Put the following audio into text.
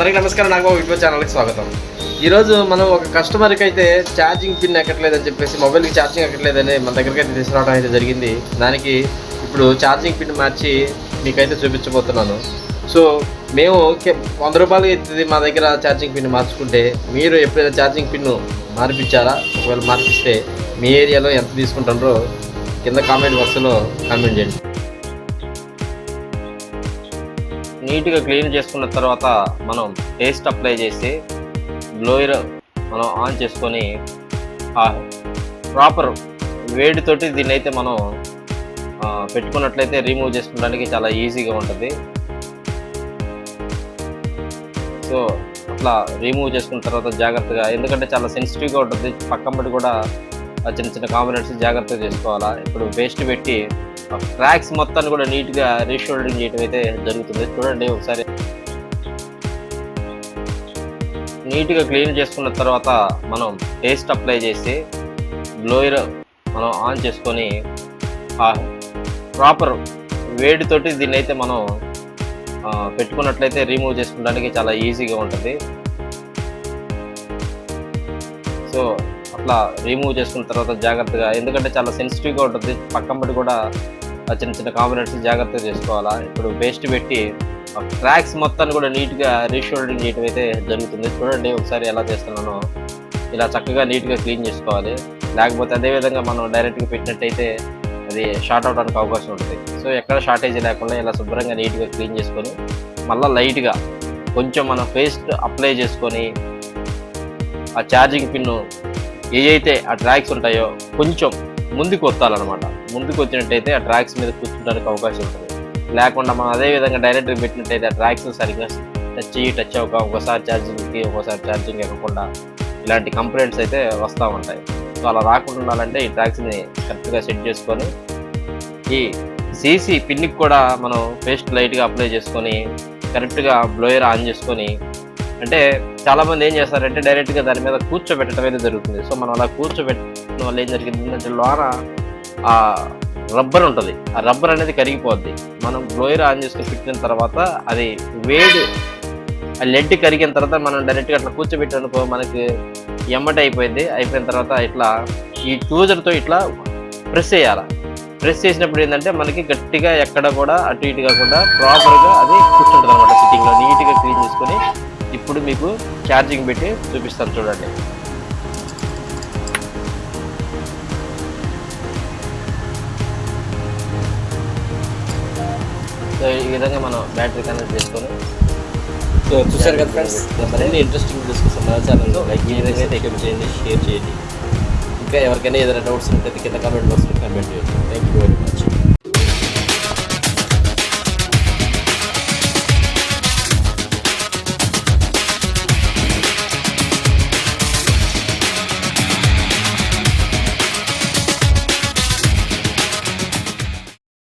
అందరికీ నమస్కారం నాకు యూట్యూబ్ ఛానల్కి స్వాగతం. ఈరోజు మనం ఒక కస్టమర్కి అయితే ఛార్జింగ్ పిన్ ఎక్కట్లేదని చెప్పేసి మొబైల్కి ఛార్జింగ్ ఎక్కట్లేదని మన దగ్గరికి అయితే తీసుకురావడం అయితే జరిగింది. దానికి ఇప్పుడు ఛార్జింగ్ పిన్ మార్చి మీకైతే చూపించబోతున్నాను. సో మేము వంద రూపాయలు అవుతుంది మా దగ్గర ఛార్జింగ్ పిన్ మార్చుకుంటే మీరు ఎప్పుడైనా ఛార్జింగ్ పిన్ మార్పించారా ఒకవేళ మార్పిస్తే మీ ఏరియాలో ఎంత తీసుకుంటారో కింద కామెంట్ బాక్స్లో కామెంట్ చేయండి. నీట్గా క్లీన్ చేసుకున్న తర్వాత మనం పేస్ట్ అప్లై చేసి బ్లోయర్ మనం ఆన్ చేసుకొని ఆ ప్రాపర్ వేడితోటి దీన్ని అయితే మనం పెట్టుకున్నట్లయితే రిమూవ్ చేసుకోవడానికి చాలా ఈజీగా ఉంటుంది. సో అట్లా రిమూవ్ చేసుకున్న తర్వాత జాగ్రత్తగా ఎందుకంటే చాలా సెన్సిటివ్గా ఉంటుంది. పక్కన కూడా చిన్న చిన్న కాంబినేట్స్ జాగ్రత్తగా చేసుకోవాలా. ఇప్పుడు పేస్ట్ పెట్టి ట్రాక్స్ మొత్తాన్ని కూడా నీట్గా రీషోల్డింగ్ చేయడం అయితే జరుగుతుంది. చూడండి ఒకసారి. నీట్గా క్లీన్ చేసుకున్న తర్వాత మనం పేస్ట్ అప్లై చేసి బ్లోయర్ మనం ఆన్ చేసుకొని ప్రాపర్ వేడితోటి దీన్ని అయితే మనం పెట్టుకున్నట్లయితే రిమూవ్ చేసుకోవడానికి చాలా ఈజీగా ఉంటుంది. సో అట్లా రిమూవ్ చేసుకున్న తర్వాత జాగ్రత్తగా ఎందుకంటే చాలా సెన్సిటివ్గా ఉంటుంది. పక్కన కూడా ఆ చిన్న చిన్న కాంబినేట్స్ జాగ్రత్తగా చేసుకోవాలా. ఇప్పుడు పేస్ట్ పెట్టి ట్రాక్స్ మొత్తాన్ని కూడా నీట్గా రీషోల్డింగ్ చేయడం అయితే జరుగుతుంది. చూడండి ఒకసారి ఎలా చేస్తున్నానో. ఇలా చక్కగా నీట్గా క్లీన్ చేసుకోవాలి. లేకపోతే అదే విధంగా మనం డైరెక్ట్గా పెట్టినట్టయితే అది షార్ట్ అవడానికి అవకాశం ఉంటుంది. సో ఎక్కడ షార్టేజ్ లేకుండా ఇలా శుభ్రంగా నీట్గా క్లీన్ చేసుకొని మళ్ళీ లైట్గా కొంచెం మనం పేస్ట్ అప్లై చేసుకొని ఆ ఛార్జింగ్ పిన్ను ఏవైతే ఆ ట్రాక్స్ ఉంటాయో కొంచెం ముందుకు వస్తాలన్నమాట ముందుకు వచ్చినట్టయితే ఆ ట్రాక్స్ మీద కూర్చోడానికి అవకాశం ఉంటుంది. లేకుండా మనం అదే విధంగా డైరెక్ట్గా పెట్టినట్టయితే ఆ ట్రాక్స్ సరిగ్గా టచ్ అయ్యి టచ్ అవ్వక ఒకసారి ఛార్జింగ్కి ఒకసారి ఛార్జింగ్ ఇవ్వకుండా ఇలాంటి కంప్లైంట్స్ అయితే వస్తూ ఉంటాయి. సో అలా రాకుండా ఉండాలంటే ఈ ట్రాక్స్ని కరెక్ట్గా సెట్ చేసుకొని ఈ సీసీ పిన్నికి కూడా మనం పేస్ట్ లైట్గా అప్లై చేసుకొని కరెక్ట్గా బ్లోయర్ ఆన్ చేసుకొని అంటే చాలా మంది ఏం చేస్తారంటే డైరెక్ట్గా దాని మీద కూర్చోబెట్టడం అనేది జరుగుతుంది. సో మనం అలా కూర్చోబెట్టడం వల్ల ఏం జరిగింది అంటే లోన ఆ రబ్బర్ ఉంటుంది. ఆ రబ్బర్ అనేది కరిగిపోద్ది. మనం బ్లోయర్ ఆన్ చేసుకుని పెట్టిన తర్వాత అది వేడి ఆ లెడ్ కరిగిన తర్వాత మనం డైరెక్ట్గా అట్లా కూర్చోబెట్టనుకో మనకి ఎమ్మటి అయిపోయింది. అయిపోయిన తర్వాత ఇట్లా ఈ టూజర్తో ఇట్లా ప్రెస్ చేయాలి. ప్రెస్ చేసినప్పుడు ఏంటంటే మనకి గట్టిగా ఎక్కడ కూడా అటు ఇటు కాకుండా ప్రాపర్గా అది కూర్చుంటుంది అనమాట సిట్టింగ్లో. నీట్గా క్లీన్ చేసుకొని ఇప్పుడు మీకు ఛార్జింగ్ పెట్టి చూపిస్తాను చూడండి. సో ఈ విధంగా మనం బ్యాటరీ కనెక్ట్ చేసుకొని సో చూసారు కదా ఫ్రెండ్స్ మరిన్ని ఇంట్రెస్టింగ్ మన ఛానల్ లైక్ ఈ విధంగా అయితే ఎక్కింగ్ చేయండి షేర్ చేయండి. ఇంకా ఎవరికైనా ఏదైనా డౌట్స్ ఉంటే కింద కామెంట్ బాక్స్లో కామెంట్ చేయండి. Thank you very much